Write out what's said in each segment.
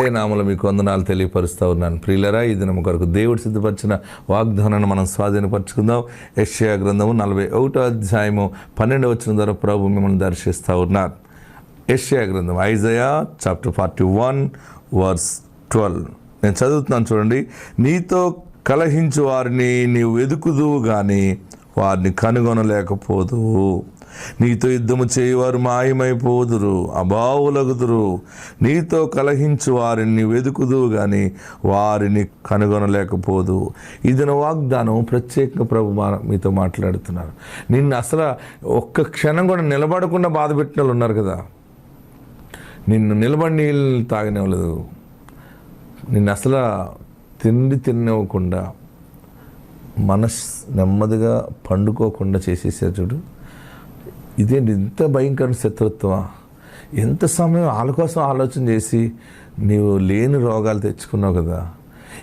ఏసఐ నామలు మీకు వందనాలు తెలియపరుస్తూ ఉన్నాను. ప్రియులరా ఈ దినం కొరకు దేవుడు సిద్ధపరిచిన వాగ్దానాన్ని మనం స్వాధీనపరచుకుందాం. యెషయా గ్రంథము నలభై ఒకటో అధ్యాయము పన్నెండు వచ్చిన ద్వారా ప్రభు మిమ్మల్ని దర్శిస్తూ ఉన్నారు. యెషయా గ్రంథం Isaiah chapter forty one verse twelve. నేను చదువుతున్నాను చూడండి. నీతో కలహించు వారిని నీవు వెతుకుదువు కానీ వారిని కనుగొనలేకపోదు నీతో యుద్ధము చేయవారు మాయమైపోదురు అభావులగుదురు నీతో కలహించు వారిని వెతుకుదు కానీ వారిని కనుగొనలేకపోదు. ఇది వాగ్దానం ప్రత్యేకంగా ప్రభు మీతో మాట్లాడుతున్నారు. నిన్ను అసలు ఒక్క క్షణం కూడా నిలబడకుండా బాధ పెట్టిన వాళ్ళు ఉన్నారు కదా. నిన్ను నిలబడి నీళ్ళు తాగనివ్వలేదు నిన్ను అసలు తిండి తినివ్వకుండా మనస్ నెమ్మదిగా పండుకోకుండా చేసేసారు చూడు. ఇదేంటి ఇంత భయంకర శత్రుత్వమా? ఎంత సమయం వాళ్ళ కోసం ఆలోచన చేసి నీవు లేని రోగాలు తెచ్చుకున్నావు కదా?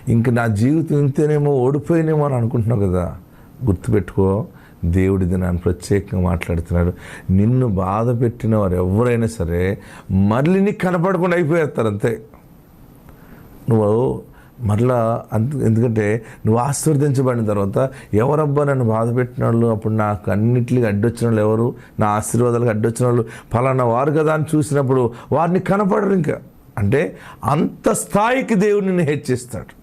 ఇంక నా జీవితం ఇంతేనేమో ఓడిపోయినేమో అని అనుకుంటున్నావు కదా? గుర్తుపెట్టుకో దేవుడి దినాన్ని ప్రత్యేకంగా మాట్లాడుతున్నాడు. నిన్ను బాధ పెట్టిన వారు ఎవరైనా సరే మళ్ళీ నీకు కనపడకుండా అయిపోయేస్తారు అంతే. నువ్వు మరలా అంత ఎందుకంటే నువ్వు ఆశీర్వదించబడిన తర్వాత ఎవరబ్బా నన్ను బాధ పెట్టిన వాళ్ళు? అప్పుడు నాకు అన్నింటికి అడ్డొచ్చిన వాళ్ళు ఎవరు? నా ఆశీర్వాదాలకు అడ్డొచ్చిన వాళ్ళు. ఫలానా వారు కదా అని చూసినప్పుడు వారిని కనపడరు ఇంకా. అంటే అంత స్థాయికి దేవుడు నిన్ను హెచ్చిస్తాడు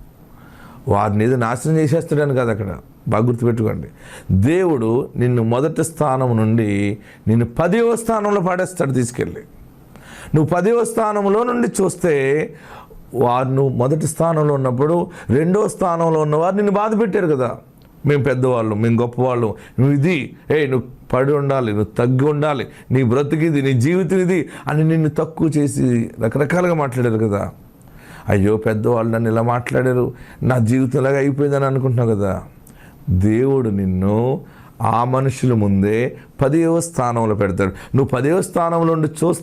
వారిని ఏదో నాశనం చేసేస్తాడని కాదు అక్కడ. బాగా గుర్తుపెట్టుకోండి. దేవుడు నిన్ను మొదటి స్థానం నుండి నిన్ను పదవ స్థానంలో పడేస్తాడు తీసుకెళ్ళి. నువ్వు పదవ స్థానంలో నుండి చూస్తే వారు నువ్వు మొదటి స్థానంలో ఉన్నప్పుడు రెండో స్థానంలో ఉన్నవారు నిన్ను బాధ పెట్టారు కదా. మేము పెద్దవాళ్ళు మేము గొప్పవాళ్ళు. నువ్వు ఇది ఏ నువ్వు పడి ఉండాలి నువ్వు తగ్గి ఉండాలి. నీ బ్రతికిది నీ జీవితం ఇది అని నిన్ను తక్కువ చేసి రకరకాలుగా మాట్లాడారు కదా. అయ్యో పెద్దవాళ్ళు నన్ను ఇలా మాట్లాడారు. నా జీవితంలాగా అయిపోయిందని అనుకుంటున్నావు కదా. దేవుడు నిన్ను ఆ మనుషుల ముందే పదేవ స్థానంలో పెడతాడు. నువ్వు పదేవ స్థానంలో ఉండి చూస్తే